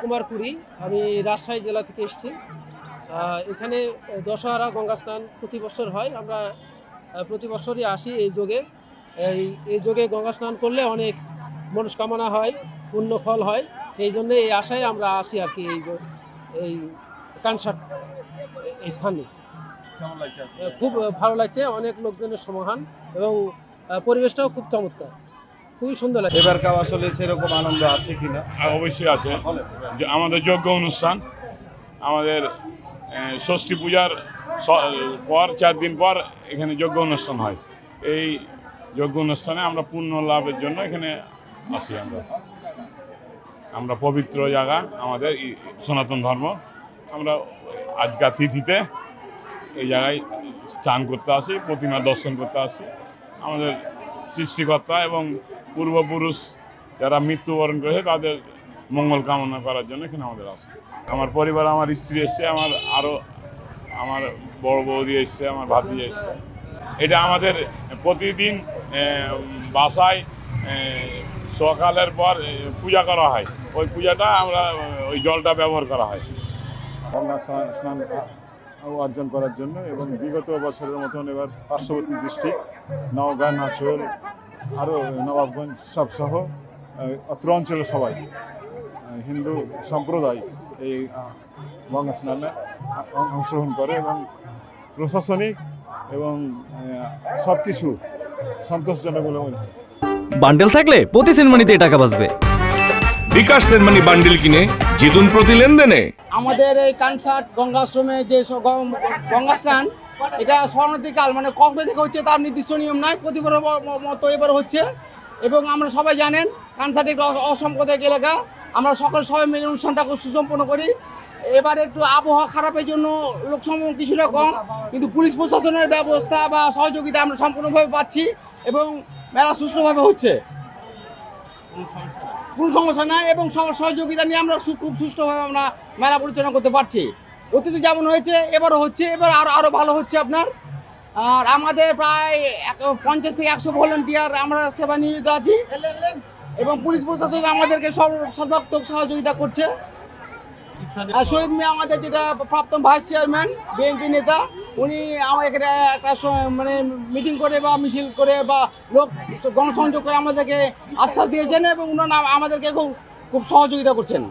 কুমার পুরী আমি রাজশাহী জেলা থেকে এসেছি। এখানে দশহারা গঙ্গা স্নান প্রতি বছর হয়। আমরা প্রতি বছরই আসি এই যোগে। এই এই যোগে গঙ্গা স্নান করলে অনেক মনস্কামনা হয় পুণ্য ফল হয়। এই জন্য এই আশায় আমরা আসি আর কি এই এই কনসার্ট স্থানে। খুব ভালো লাগছে। অনেক লোকজনের সমাহান এবং পরিবেশটাও খুব চমৎকার। খুবই সুন্দর লাগে। এবার এবারকার আসলে সেরকম আনন্দ আছে কিনা? আর অবশ্যই আছে। যে আমাদের যজ্ঞ অনুষ্ঠান আমাদের ষষ্ঠী পূজার পর চার দিন পর এখানে যজ্ঞ অনুষ্ঠান হয়। এই যজ্ঞ অনুষ্ঠানে আমরা পূর্ণ লাভের জন্য এখানে আসি আমরা। আমরা পবিত্র জায়গা আমাদের সনাতন ধর্ম। আমরা আজকা তিথিতে এই জায়গায় স্নান করতে আসি প্রতিমা দর্শন করতে আসি। আমাদের সৃষ্টিকর্তা এবং পূর্বপুরুষ যারা মৃত্যুবরণ করেছে তাদের মঙ্গল কামনা করার জন্য এখানে আমাদের আসে আমার পরিবার, আমার স্ত্রী এসছে, আমার আরও আমার বড় বৌদি এসছে, আমার ভাতি এসছে। এটা আমাদের প্রতিদিন বাসায় সকালের পর পূজা করা হয়। ওই পূজাটা আমরা, ওই জলটা ব্যবহার করা হয়। গঙ্গা স্নান- স্নান অর্জন করার জন্য এবং বিগত বছরের মতন এবার পার্শ্ববর্তী ডিস্ট্রিক্ট, নওগাঁ, নাসর আরও নবাবগঞ্জ সবসহ অত্র অঞ্চলের সবাই হিন্দু সম্প্রদায় এই গঙ্গা স্নানে অংশগ্রহণ করে এবং প্রশাসনিক এবং সব কিছু সন্তোষজনক বলে মনে হয়। বান্ডেল থাকলে প্রতি সিনেমানিতে টাকা বাঁচবে। বিকাশ সেনমানি বান্ডিল কিনে জিতুন প্রতি লেনদেনে। আমাদের এই কনসার্ট গঙ্গাশ্রমে যে গঙ্গা স্নান এটা শরণার্থীকাল মানে কবে থেকে হচ্ছে তার নির্দিষ্ট নিয়ম নাই প্রতিবার মতো এবার হচ্ছে। এবং আমরা সবাই জানেন কনসার্ট একটু অস- অসাম্প্রদায়িক এলাকা, আমরা সকল সবাই মিলে অনুষ্ঠানটা সুসম্পন্ন করি। এবার একটু আবহাওয়া খারাপের জন্য লোক সমাগম কিছুটা কম, কিন্তু পুলিশ প্রশাসনের ব্যবস্থা বা সহযোগিতা আমরা সম্পূর্ণভাবে পাচ্ছি এবং মেলা সুষ্ঠুভাবে হচ্ছে। কোনো সমস্যা নাই। এবং সহযোগিতা নিয়ে আমরা খুব সুষ্ঠুভাবে আমরা মেলা পরিচালনা করতে পারছি। অতীতে যেমন হয়েছে এবারও হচ্ছে এবার আরও আরও ভালো হচ্ছে আপনার। আর আমাদের প্রায় এক- পঞ্চাশ থেকে একশো ভলেন্টিয়ার আমরা সেবা নিয়োজিত আছি। এবং পুলিশ প্রশাসন আমাদেরকে সর্ব- সর্বাত্মক সহযোগিতা করছে। আর শহীদ মিয়া আমাদের যেটা প্রাক্তন ভাইস চেয়ারম্যান বিএনপি নেতা উনি আমার এখানে একটা মানে মিটিং করে বা মিছিল করে বা লোক গণসংযোগ করে আমাদেরকে আশ্বাস দিয়েছেন এবং উনারা আমাদেরকে খুব খুব সহযোগিতা করছেন।